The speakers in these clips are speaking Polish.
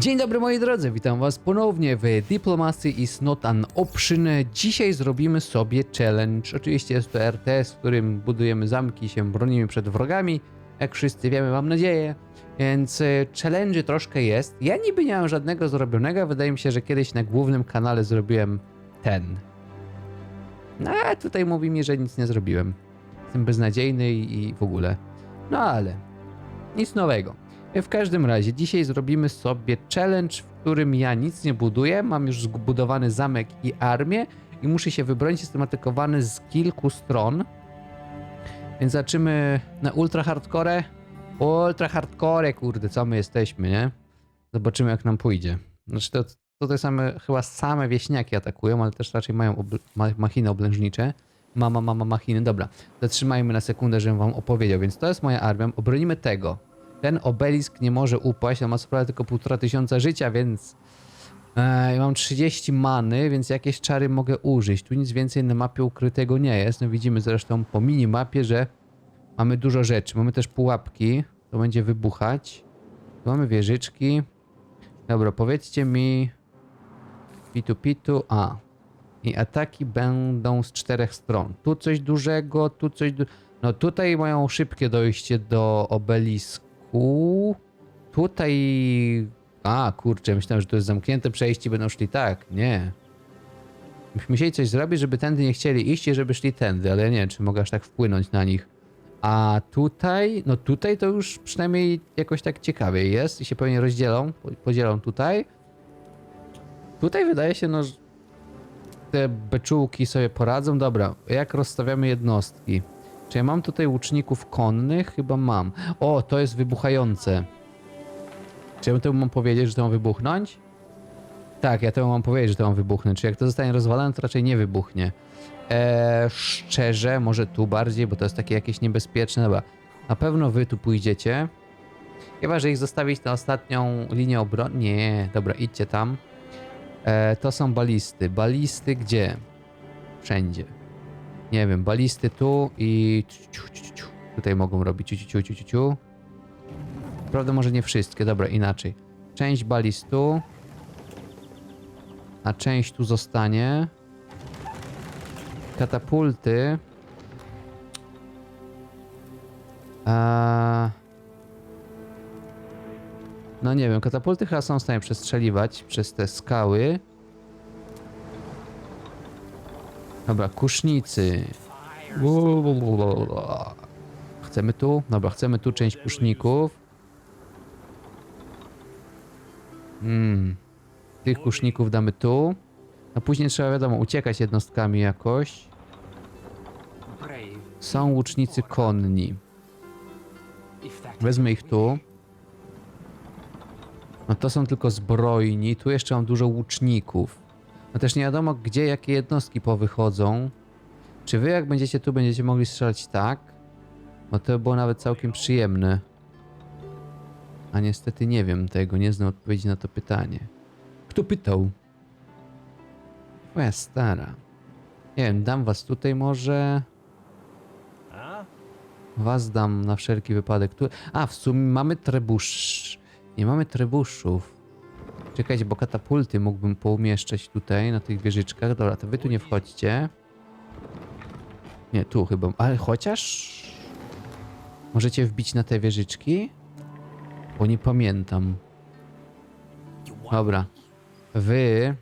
Dzień dobry moi drodzy, witam was ponownie w Diplomacy is not an option. Dzisiaj zrobimy sobie challenge. Oczywiście jest to RTS, w którym budujemy zamki, się bronimy przed wrogami, jak wszyscy wiemy, mam nadzieję. Więc e, challenge troszkę jest. Ja niby nie mam żadnego zrobionego, wydaje mi się, że kiedyś na głównym kanale zrobiłem ten. No a tutaj mówi mi, że nic nie zrobiłem. Jestem beznadziejny i i w ogóle. No ale nic nowego. W każdym razie, dzisiaj zrobimy sobie challenge, w którym ja nic nie buduję, mam już zbudowany zamek i armię i muszę się wybronić, jestem atakowany z kilku stron. Więc zaczniemy na ultra hardcore. Ultra hardcore, kurde, co my jesteśmy, nie? Zobaczymy jak nam pójdzie. Znaczy to, te same, chyba same wieśniaki atakują, ale też raczej mają obl- ma machiny oblężnicze. Mama, mama, machiny. Dobra, zatrzymajmy na sekundę, żebym wam opowiedział. Więc to jest moja armia, obronimy tego. Ten obelisk nie może upaść, on ma co prawda tylko półtora tysiąca życia, więc e, mam 30 many, więc jakieś czary mogę użyć. Tu nic więcej na mapie ukrytego nie jest. No widzimy zresztą po minimapie, że mamy dużo rzeczy. Mamy też pułapki, to będzie wybuchać. Tu mamy wieżyczki. Dobra, powiedzcie mi pitu pitu, a i ataki będą z czterech stron. Tu coś dużego, tu coś du... No tutaj mają szybkie dojście do obelisku. Tutaj... A, kurczę, myślałem, że to jest zamknięte przejście będą szli tak. Nie. Myśmy musieli coś zrobić, żeby tędy nie chcieli iść i żeby szli tędy, ale nie czy mogę aż tak wpłynąć na nich. A tutaj, no tutaj to już przynajmniej jakoś tak ciekawie jest i się pewnie rozdzielą, po- podzielą tutaj. Tutaj wydaje się, no, że te beczułki sobie poradzą. Dobra, jak rozstawiamy jednostki? Czy ja mam tutaj łuczników konnych? Chyba mam. O, to jest wybuchające. Czy ja temu mam powiedzieć, że to ma wybuchnąć? Tak, ja temu mam powiedzieć, że to ma wybuchnąć. Czy jak to zostanie rozwalone, to raczej nie wybuchnie. Eee, szczerze, może tu bardziej, bo to jest takie jakieś niebezpieczne. Dobra, na pewno wy tu pójdziecie. Chyba, że ich zostawić na ostatnią linię obrony. Nie, dobra, idźcie tam. E, to są balisty. Balisty gdzie? Wszędzie. Nie wiem, balisty tu i ciu, ciu, ciu, tutaj mogą robić ciu, ciu, ciu, ciu, ciu. Prawda, może nie wszystkie, dobra, inaczej. Część balist a część tu zostanie. Katapulty. Eee... No nie wiem, katapulty chyba są w stanie przestrzeliwać przez te skały. Dobra, kusznicy. Chcemy tu? Dobra, chcemy tu część kuszników. Hmm. Tych kuszników damy tu. A później trzeba, wiadomo, uciekać jednostkami jakoś. Są łucznicy konni. Wezmę ich tu. No to są tylko zbrojni. Tu jeszcze mam dużo łuczników. No też nie wiadomo, gdzie jakie jednostki powychodzą. Czy wy jak będziecie tu, będziecie mogli strzelać tak? Bo to by było nawet całkiem przyjemne. A niestety nie wiem tego, nie znam odpowiedzi na to pytanie. Kto pytał? Twoja stara. Nie wiem, dam was tutaj może. Was dam na wszelki wypadek. Tu... A, w sumie mamy trebusz. Nie mamy trebuszów. Czekajcie, bo katapulty mógłbym poumieszczać tutaj na tych wieżyczkach. Dobra, to wy tu nie wchodźcie. Nie, tu chyba. Ale chociaż. Możecie wbić na te wieżyczki? Bo nie pamiętam. Dobra. Wy.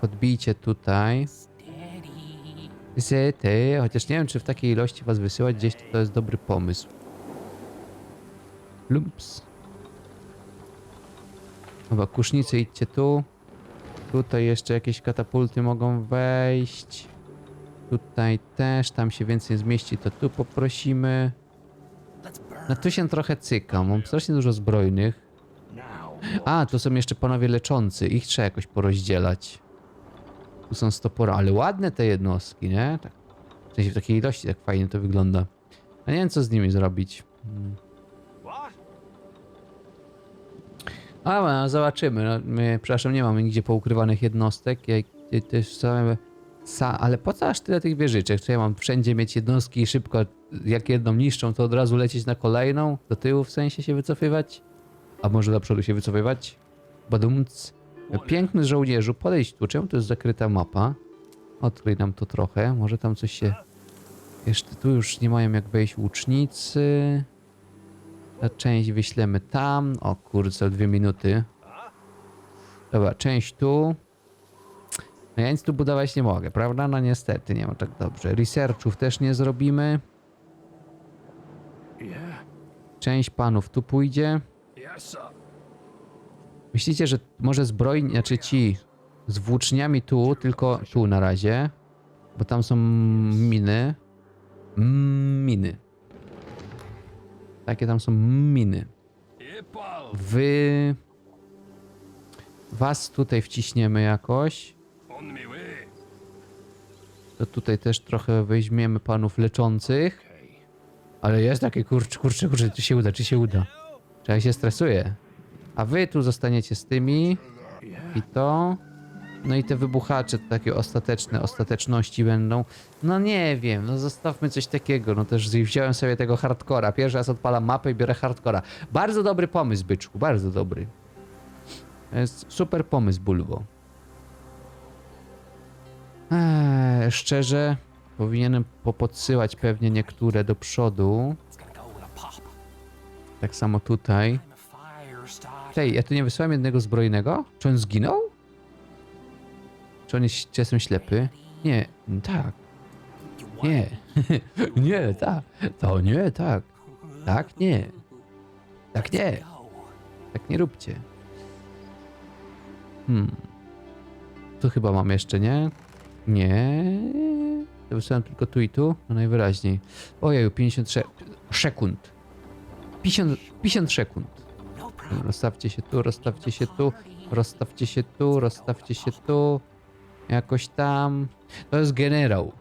Podbijcie tutaj. Zety, chociaż nie wiem, czy w takiej ilości was wysyłać gdzieś to jest dobry pomysł. Lumps. Dobra, kusznicy idźcie tu. Tutaj jeszcze jakieś katapulty mogą wejść. Tutaj też, tam się więcej zmieści, to tu poprosimy. No tu się trochę cykam, mam strasznie dużo zbrojnych. A, tu są jeszcze panowie leczący, ich trzeba jakoś porozdzielać. Tu są stopora, ale ładne te jednostki, nie? Tak. W sensie w takiej ilości tak fajnie to wygląda. A nie wiem co z nimi zrobić. Hmm. A, no, zobaczymy. No, my, przepraszam, nie mamy nigdzie poukrywanych jednostek. Ja ja też same... Sa, ale po co aż tyle tych wieżyczek? Czy ja mam wszędzie mieć jednostki i szybko, jak jedną niszczą, to od razu lecieć na kolejną? Do tyłu w sensie się wycofywać? A może do przodu się wycofywać? Badumc. Piękny żołnierzu, podejdź tu. Czemu to jest zakryta mapa? Odkryj nam to trochę. Może tam coś się... Jeszcze tu już nie mają jak wejść łucznicy. Ta część wyślemy tam. O kurczę, dwie minuty. Dobra, część tu. No ja nic tu budować nie mogę, prawda? No niestety, nie ma tak dobrze. Researchów też nie zrobimy. Część panów tu pójdzie. Myślicie, że może zbrojni, znaczy ci z włóczniami tu, tylko tu na razie, bo tam są miny. Miny. Takie tam są miny. Wy... Was tutaj wciśniemy jakoś. To tutaj też trochę weźmiemy panów leczących. Ale jest takie kurczę, kurczę, kurczę, czy się uda, czy się uda. Czy ja się stresuję. A wy tu zostaniecie z tymi. I to. No i te wybuchacze takie ostateczne, ostateczności będą. No nie wiem, no zostawmy coś takiego. No też wziąłem sobie tego hardcora. Pierwszy raz odpalam mapę i biorę hardcora. Bardzo dobry pomysł, byczku, bardzo dobry. To jest super pomysł, Bulbo. Eee, szczerze, powinienem popodsyłać pewnie niektóre do przodu. Tak samo tutaj. Tej, ja tu nie wysłałem jednego zbrojnego? Czy on zginął? Czy on jest, jestem ślepy? Nie, tak, nie. nie, tak. To nie, tak. Tak, nie. Tak, nie. Tak nie róbcie. Hmm. Tu chyba mam jeszcze, nie? Nie. To wysłałem tylko tu i tu? No najwyraźniej. Ojeju, 53 sekund. 50, 50 sekund. Rozstawcie się tu, rozstawcie się tu, rozstawcie się tu, rozstawcie się tu. Jakoś tam. To jest generał.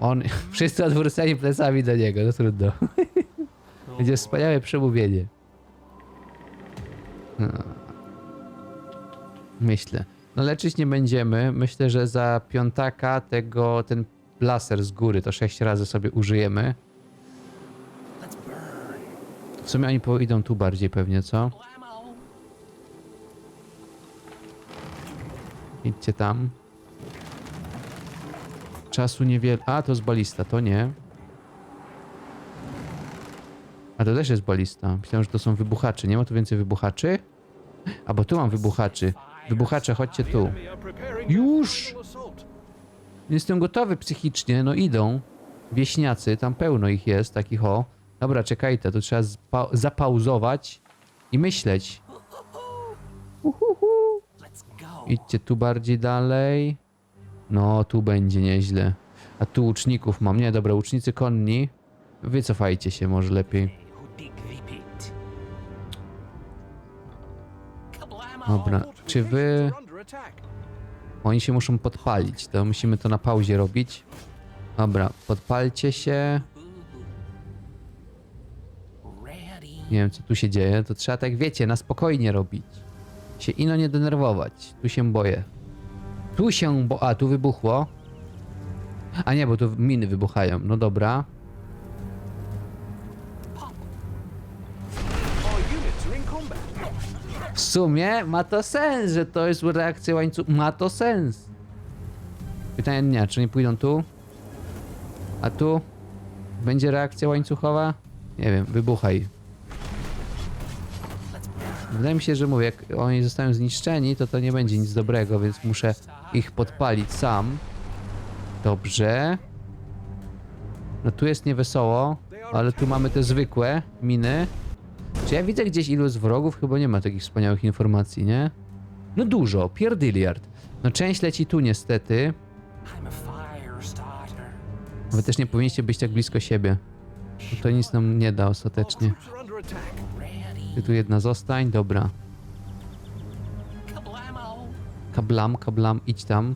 On. Wszyscy odwróceni plecami do niego, no trudno. Będzie wspaniałe przemówienie. No. Myślę. No leczyć nie będziemy. Myślę, że za piątaka tego, ten laser z góry to sześć razy sobie użyjemy. W sumie oni pójdą tu bardziej pewnie, co? Idźcie tam. Czasu niewiele. A, to jest balista, to nie. A to też jest balista. Myślałem, że to są wybuchacze. Nie ma tu więcej wybuchaczy? A bo tu mam wybuchaczy. Wybuchacze, chodźcie tu. Już! Jestem gotowy psychicznie, no idą. Wieśniacy, tam pełno ich jest, takich o. Dobra, czekajcie, to trzeba zapauzować i myśleć. Uhuhu. Idźcie tu bardziej dalej. No, tu będzie nieźle. A tu łuczników mam. Nie, dobra, łucznicy konni. Wycofajcie się może lepiej. Dobra, czy wy... Oni się muszą podpalić, to musimy to na pauzie robić. Dobra, podpalcie się. Nie wiem, co tu się dzieje. To trzeba tak, wiecie, na spokojnie robić. Się ino nie denerwować. Tu się boję. Tu się bo... A, tu wybuchło. A nie, bo tu miny wybuchają. No dobra. W sumie ma to sens, że to jest reakcja łańcucha. Ma to sens. Pytanie dnia, czy nie pójdą tu? A tu? Będzie reakcja łańcuchowa? Nie wiem, wybuchaj. Wydaje mi się, że mówię, jak oni zostają zniszczeni, to to nie będzie nic dobrego, więc muszę ich podpalić sam. Dobrze. No tu jest niewesoło, ale tu mamy te zwykłe miny. Czy ja widzę gdzieś ilu z wrogów? Chyba nie ma takich wspaniałych informacji, nie? No dużo, pierdyliard. No część leci tu niestety. Wy też nie powinniście być tak blisko siebie. To nic nam nie da ostatecznie. Ty tu jedna zostań, dobra. Kablam, kablam, idź tam.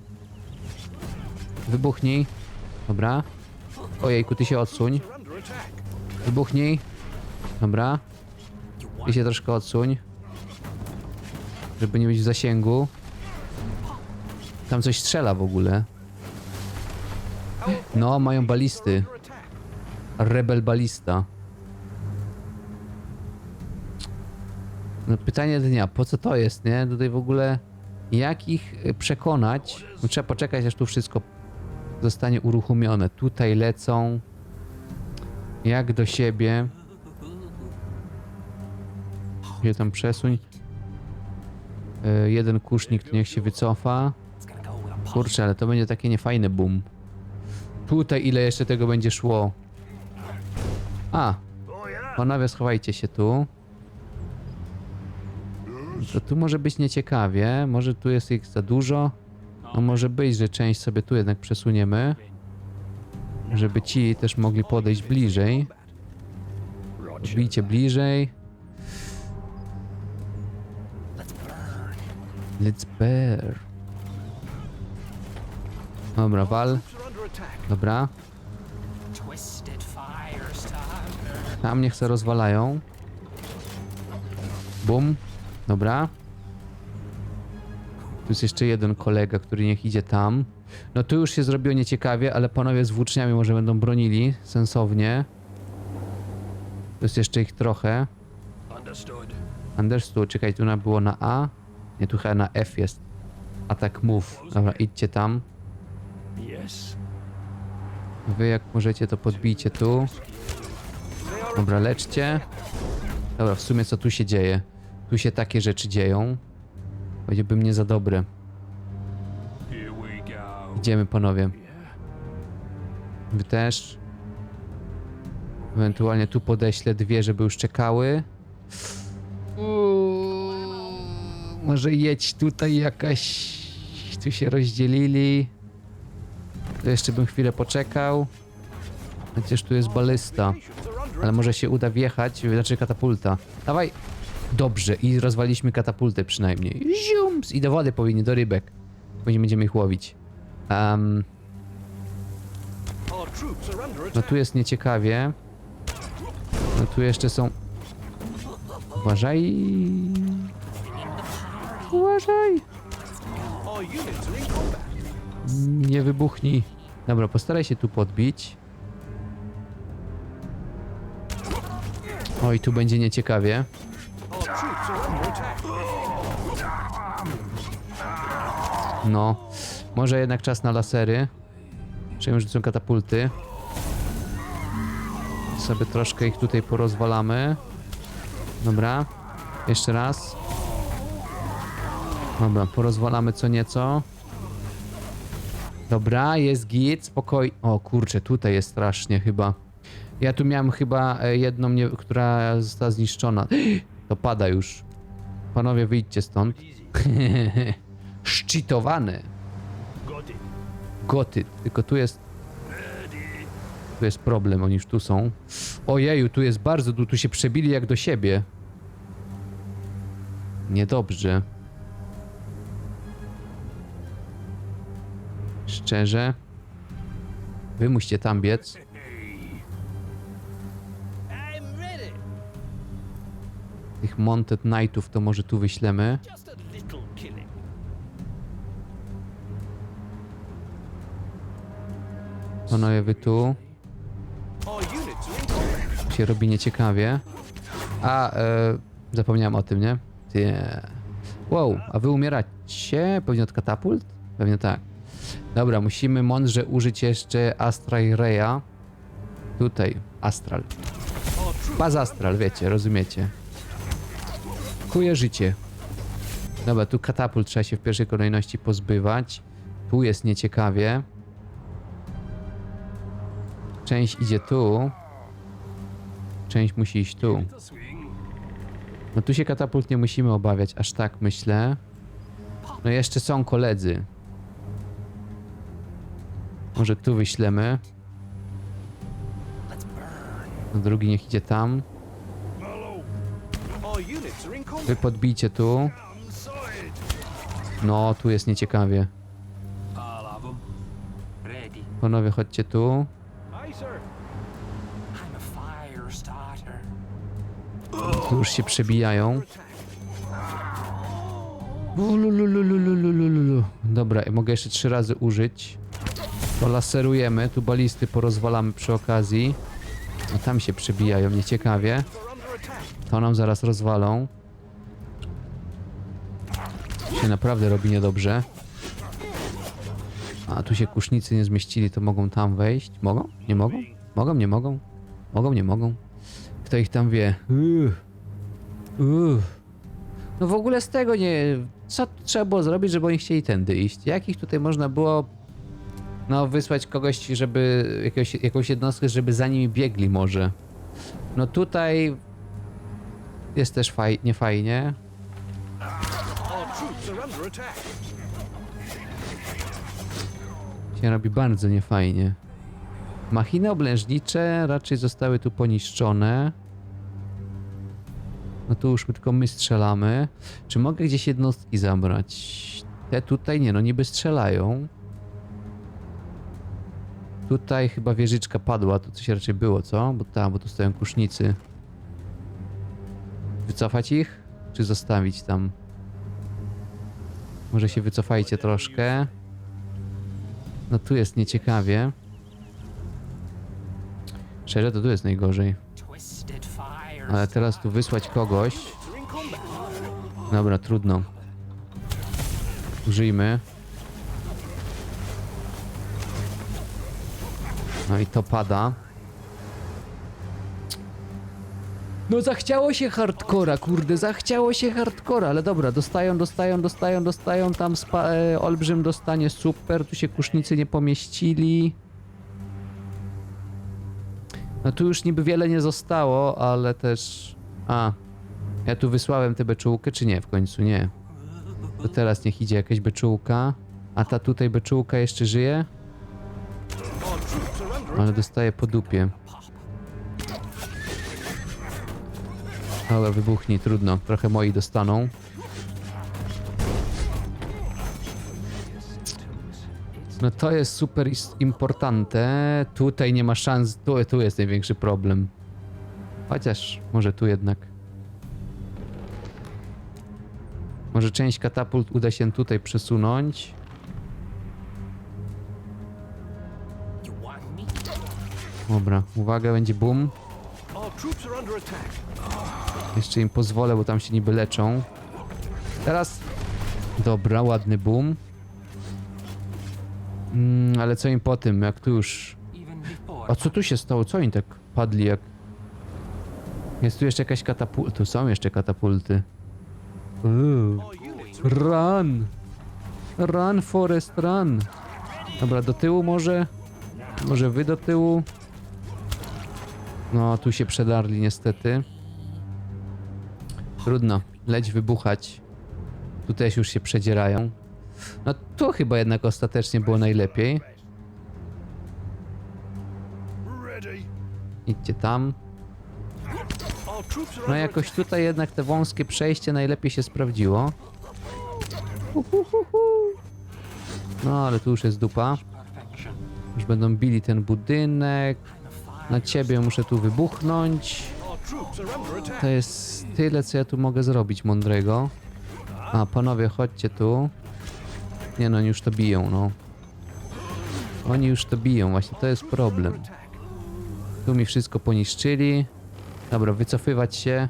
Wybuchnij. Dobra. Ojejku, ty się odsuń. Wybuchnij. Dobra. Ty się troszkę odsuń. Żeby nie być w zasięgu. Tam coś strzela w ogóle. No, mają balisty. Rebel balista. No pytanie dnia, po co to jest, nie? Tutaj w ogóle jak ich y, przekonać? No, trzeba poczekać, aż tu wszystko zostanie uruchomione. Tutaj lecą. Jak do siebie. Gdzie tam przesuń. Y, jeden kusznik niech się wycofa. Kurczę, ale to będzie takie niefajne boom. Tutaj ile jeszcze tego będzie szło? A, panowie schowajcie się tu. To tu może być nieciekawie, może tu jest ich za dużo. No może być, że część sobie tu jednak przesuniemy. Żeby ci też mogli podejść bliżej. Bijcie bliżej. Let's bear. Dobra, wal. Dobra. Tam niech se rozwalają. Bum. Dobra. Tu jest jeszcze jeden kolega, który niech idzie tam. No tu już się zrobiło nieciekawie, ale panowie z włóczniami może będą bronili sensownie. Tu jest jeszcze ich trochę. Understood. Understood. Czekaj, tu na było na A. Nie, tu chyba na F jest. Atak move. Dobra, idźcie tam. Wy jak możecie to podbijcie tu. Dobra, leczcie. Dobra, w sumie co tu się dzieje? Tu się takie rzeczy dzieją. Powiedziałbym nie za dobre. Idziemy panowie. Wy też. Ewentualnie tu podeślę dwie, żeby już czekały. Uuu, może jedź tutaj jakaś... Tu się rozdzielili. To jeszcze bym chwilę poczekał. Chociaż tu jest under Ale może się uda wjechać, znaczy katapulta. Dawaj! Dobrze, i rozwaliliśmy katapultę przynajmniej. Ziums! I do wody powinni, do rybek. Później będziemy ich łowić. Um, no tu jest nieciekawie. No tu jeszcze są... Uważaj! Uważaj! Nie wybuchnij. Dobra, postaraj się tu podbić. Oj, tu będzie nieciekawie. No, może jednak czas na lasery. Przejmę, że są katapulty. Sobie troszkę ich tutaj porozwalamy. Dobra, jeszcze raz. Dobra, porozwalamy co nieco. Dobra, jest git, spokoj. O kurczę, tutaj jest strasznie chyba. Ja tu miałem chyba e, jedną, nie, która została zniszczona. To pada już. Panowie, wyjdźcie stąd. It. Goty. Tylko tu jest... Tu jest problem, oni już tu są. Ojeju, tu jest bardzo, tu, tu się przebili jak do siebie. Niedobrze. Szczerze. Wy musicie tam biec. Tych Monted Knightów to może tu wyślemy. Panowie, wy tu. Our units are in combat. się robi nieciekawie. A, e, zapomniałem o tym, nie? Nie. Wow, a wy umieracie? Pewnie od katapult? Pewnie tak. Dobra, musimy mądrze użyć jeszcze Astra i. Tutaj, Astral. Baz Astral, wiecie, rozumiecie. Kuje życie. Dobra, tu katapult trzeba się w pierwszej kolejności pozbywać. Tu jest nieciekawie. Część idzie tu. Część musi iść tu. No tu się katapult nie musimy obawiać, aż tak myślę. No jeszcze są koledzy. Może tu wyślemy. No drugi niech idzie tam. Wy podbijcie tu. No, tu jest nieciekawie. Panowie, chodźcie tu. Już się przebijają. Ulululululululu. Dobra, mogę jeszcze trzy razy użyć. To laserujemy, tu balisty porozwalamy przy okazji. A tam się przebijają, nieciekawie. To nam zaraz rozwalą. się naprawdę robi niedobrze. A tu się kusznicy nie zmieścili, to mogą tam wejść. Mogą? Nie mogą? Mogą, nie mogą? Mogą, nie mogą? Kto ich tam wie? Uff. Uff. No w ogóle z tego nie... Co trzeba było zrobić, żeby oni chcieli tędy iść? Jak ich tutaj można było... No wysłać kogoś, żeby... Jakiegoś, jakąś jednostkę, żeby za nimi biegli może. No tutaj... Jest też faj... niefajnie. Się robi bardzo niefajnie. Machiny oblężnicze raczej zostały tu poniszczone. No tu już my tylko my strzelamy. Czy mogę gdzieś jednostki zabrać? Te tutaj nie, no niby strzelają. Tutaj chyba wieżyczka padła, to coś raczej było, co? Bo tam, bo tu stoją kusznicy. Wycofać ich? Czy zostawić tam? Może się wycofajcie troszkę. No tu jest nieciekawie. Szczerze, to tu jest najgorzej. Ale teraz tu wysłać kogoś. Dobra, trudno. Użyjmy. No i to pada. No zachciało się hardcora, kurde, zachciało się hardcora, ale dobra, dostają, dostają, dostają, dostają, tam spa, e, olbrzym dostanie, super, tu się kusznicy nie pomieścili. No tu już niby wiele nie zostało, ale też... A, ja tu wysłałem tę beczułkę, czy nie w końcu? Nie. To teraz niech idzie jakaś beczułka. A ta tutaj beczułka jeszcze żyje? Ale dostaje po dupie. Ale wybuchnie, trudno. Trochę moi dostaną. No to jest super importante. Tutaj nie ma szans. Tu, tu jest największy problem. Chociaż może tu jednak. Może część katapult uda się tutaj przesunąć. Dobra, uwaga, będzie boom. Jeszcze im pozwolę, bo tam się niby leczą. Teraz. Dobra, ładny boom. Mm, ale co im po tym, jak tu już. A co tu się stało? Co oni tak padli jak. Jest tu jeszcze jakaś katapulta. Tu są jeszcze katapulty. Uuu. Run! Run, Forest, run! Dobra, do tyłu może? Może wy do tyłu? No, tu się przedarli niestety. Trudno, leć wybuchać. Tu też już się przedzierają. Tu chyba jednak ostatecznie było najlepiej. Idźcie tam. No jakoś tutaj jednak te wąskie przejście najlepiej się sprawdziło. No ale tu już jest dupa. Już będą bili ten budynek. Na ciebie muszę tu wybuchnąć. To jest tyle, co ja tu mogę zrobić mądrego. A, panowie, chodźcie tu. Nie no, oni już to biją, no. Oni już to biją, właśnie to jest problem. Tu mi wszystko poniszczyli. Dobra, wycofywać się.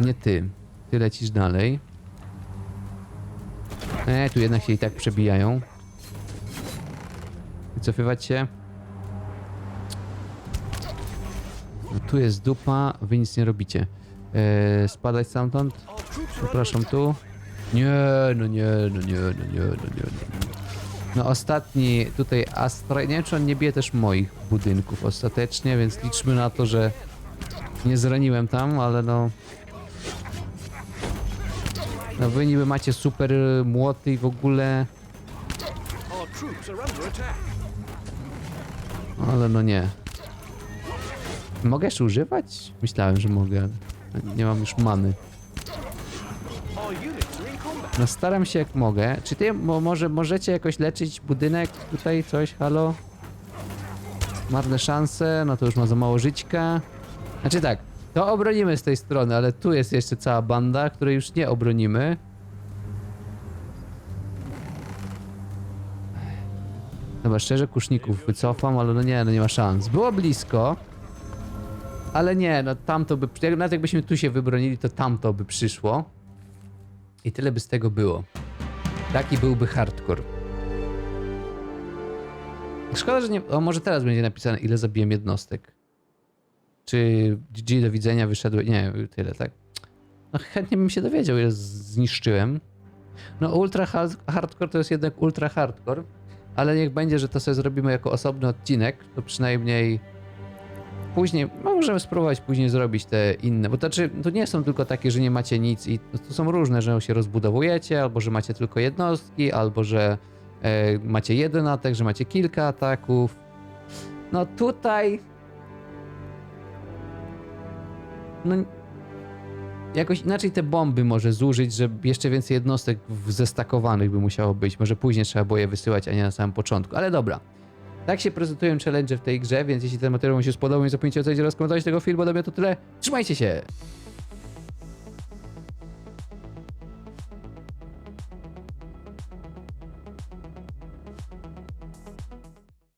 Nie ty. Ty lecisz dalej. E, tu jednak się i tak przebijają. Wycofywać się. No, tu jest dupa, wy nic nie robicie. E, spadać stamtąd. Przepraszam tu. Nie, no nie, no nie, no nie, no nie, no nie. No ostatni tutaj Astra, nie wiem czy on nie bije też moich budynków ostatecznie, więc liczmy na to, że nie zraniłem tam, ale no... No wy niby macie super młoty i w ogóle, ale no nie. Mogę jeszcze używać? Myślałem, że mogę, nie mam już many. No staram się jak mogę. Czy ty mo, może możecie jakoś leczyć budynek tutaj, coś, halo? Marne szanse, no to już ma za mało żyćka. Znaczy tak, to obronimy z tej strony, ale tu jest jeszcze cała banda, której już nie obronimy. Dobra, szczerze kuszników wycofam, ale no nie, no nie ma szans. Było blisko. Ale nie, no tamto by, nawet jakbyśmy tu się wybronili, to tamto by przyszło. I tyle by z tego było. Taki byłby hardcore. Szkoda, że nie. O, może teraz będzie napisane, ile zabiłem jednostek. Czy GG do widzenia wyszedły. Nie, tyle, tak? No chętnie bym się dowiedział, ile zniszczyłem. No ultra hard- hardcore to jest jednak ultra hardcore. Ale niech będzie, że to sobie zrobimy jako osobny odcinek, to przynajmniej później, no możemy spróbować później zrobić te inne, bo to, czy, to nie są tylko takie, że nie macie nic i to są różne, że się rozbudowujecie, albo że macie tylko jednostki, albo że e, macie jeden atak, że macie kilka ataków. No tutaj no jakoś inaczej te bomby może zużyć, że jeszcze więcej jednostek zestakowanych by musiało być. Może później trzeba było je wysyłać, a nie na samym początku. Ale dobra. Tak się prezentują challenge w tej grze, więc jeśli ten materiał Wam się spodobał, nie zapomnijcie ocenić oraz komentować tego filmu. Ode mnie to tyle. Trzymajcie się!